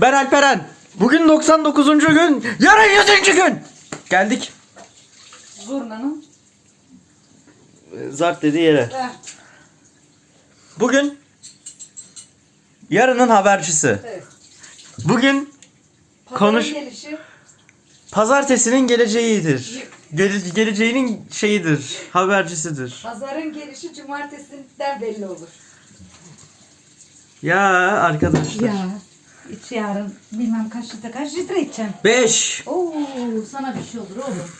Ben Alperen. Bugün 99. gün, yarın 100. gün. Geldik. Zurnanın. Zart dediği yere. Eh, Bugün yarının habercisi. evet. Bugün Pazarın Konuş- gelişi. pazartesinin geleceğidir. Gele- geleceğinin şeyidir, habercisidir. Pazarın gelişi cumartesinden belli olur. Ya arkadaşlar. İç yarın bilmem kaç litre kaç litre içeceğim. 5. Oo sana bir şey olur oğlum.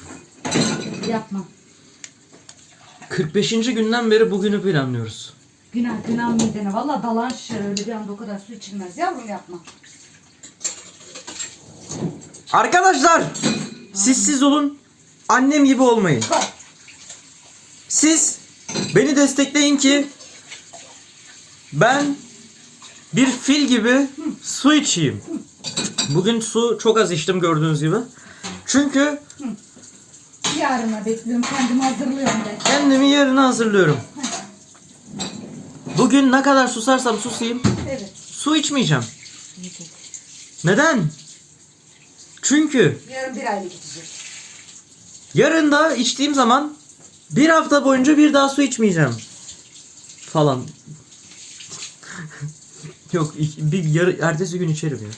Yapma. 45. günden beri bugünü planlıyoruz. Günah günah midene. Valla dalan şişer öyle bir anda o kadar su içilmez. Yavrum yapma. Arkadaşlar siz siz olun. Annem gibi olmayın. Bak. Siz beni destekleyin ki ben bir fil gibi su içeyim. Bugün su çok az içtim gördüğünüz gibi. Çünkü Yarına bekliyorum. Kendimi hazırlıyorum de. kendimi yarına hazırlıyorum. Bugün ne kadar susarsam susayım Evet. su içmeyeceğim. Neden? Çünkü Yarın bir aylık içecek. yarın da içtiğim zaman bir hafta boyunca bir daha su içmeyeceğim. Falan. Yok bir yarı, ertesi gün içerim ya.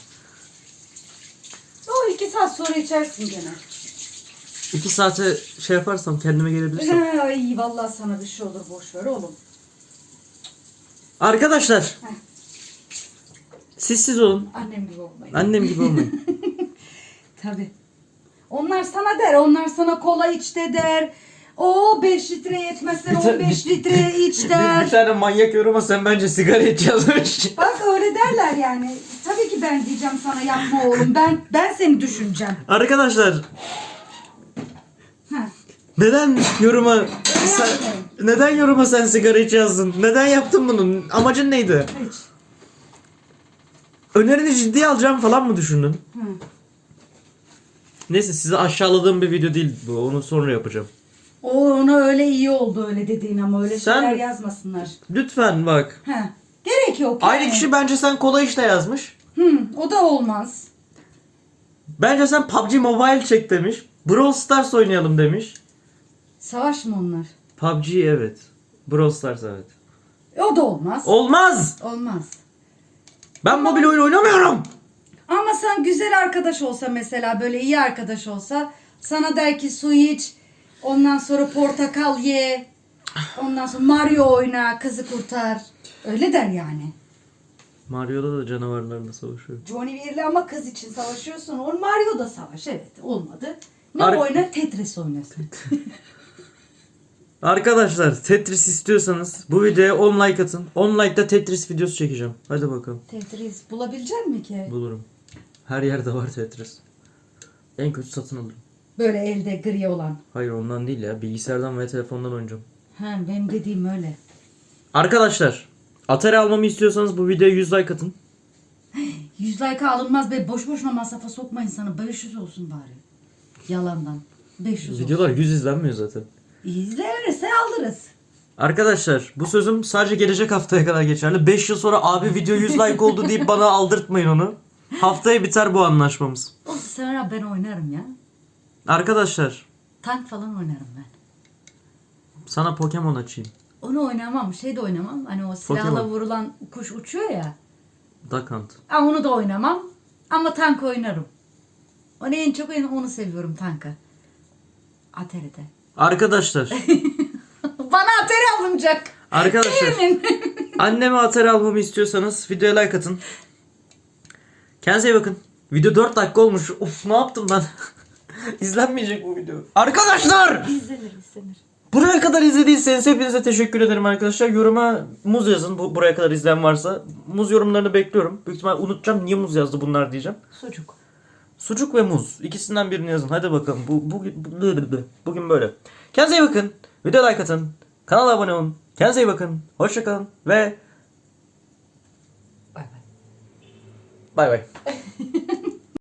O iki saat sonra içersin gene. İki saate şey yaparsam kendime gelebilirsem. Ay vallahi sana bir şey olur boş ver oğlum. Arkadaşlar. Heh. Siz siz olun. Annem gibi olmayın. Annem gibi olmayın. Tabii. Onlar sana der, onlar sana kola iç de der. O 5 litre yetmezsen Bir ta- 15 bir- litre iç bir, der. bir tane manyak yoruma sen bence sigara iç yazmış. Bak öyle derler yani. Tabii ki ben diyeceğim sana yapma oğlum. Ben ben seni düşüneceğim. Arkadaşlar neden yoruma sen, yapmayın. neden yoruma sen sigara iç yazdın? Neden yaptın bunu? Amacın neydi? Hiç. Önerini ciddiye alacağım falan mı düşündün? Hı. Neyse sizi aşağıladığım bir video değil bu. Onu sonra yapacağım. O ona öyle iyi oldu öyle dediğin ama öyle Sen- şeyler yazmasınlar. Lütfen bak. Ha. Gerek yok. Aynı yani. kişi bence sen kola işte yazmış. Hı, o da olmaz. Bence sen PUBG Mobile çek demiş. Brawl Stars oynayalım demiş. Savaş mı onlar? PUBG evet. Brawl Stars evet. E, O da olmaz. Olmaz. Olmaz. Ben mobil oyun oynamıyorum. Ama sen güzel arkadaş olsa mesela böyle iyi arkadaş olsa sana der ki su iç ondan sonra portakal ye ondan sonra Mario oyna kızı kurtar öyle der yani. Mario'da da canavarlarla savaşıyor. Johnny Weir'le ama kız için savaşıyorsun. O Mario da savaş evet olmadı. Ne Ar- oyna? Tetris oynasın. Arkadaşlar Tetris istiyorsanız bu videoya 10 like atın. 10 like'da Tetris videosu çekeceğim. Hadi bakalım. Tetris bulabilecek mi ki? Bulurum. Her yerde var Tetris. En kötü satın alırım. Böyle elde gri olan. Hayır ondan değil ya. Bilgisayardan ve telefondan oynayacağım. Ha benim dediğim öyle. Arkadaşlar Atari almamı istiyorsanız bu videoya 100 like atın. 100 like alınmaz be boş boşuna masrafa sokma insanı 500 olsun bari. Yalandan. 500 olsun. Videolar 100 izlenmiyor zaten. İzlenirse alırız. Arkadaşlar bu sözüm sadece gelecek haftaya kadar geçerli. 5 yıl sonra abi video 100 like oldu deyip bana aldırtmayın onu. Haftaya biter bu anlaşmamız. O sonra ben oynarım ya. Arkadaşlar Tank falan oynarım ben. sana Pokemon açayım. Onu oynamam. Şey de oynamam. Hani o silahla Pokemon. vurulan kuş uçuyor ya. Duck Hunt. Ha, onu da oynamam. Ama tank oynarım. Onu en çok onu seviyorum tanka. Atari'de. Arkadaşlar. Bana Atari alınacak. Arkadaşlar. Emin. Anneme Atari almamı istiyorsanız videoya like atın. Kendinize iyi bakın. Video 4 dakika olmuş. Of ne yaptım ben? İzlenmeyecek bu video. Arkadaşlar! İzlenir izlenir. Buraya kadar izlediyseniz hepinize teşekkür ederim arkadaşlar. Yoruma muz yazın bu, buraya kadar izleyen varsa. Muz yorumlarını bekliyorum. Büyük ihtimal unutacağım niye muz yazdı bunlar diyeceğim. Sucuk. Sucuk ve muz. İkisinden birini yazın. Hadi bakalım. Bu, bugün, bu- bugün böyle. Kendinize iyi bakın. Video like atın. Kanala abone olun. Kendinize iyi bakın. Hoşçakalın ve Bay bay. bay bay.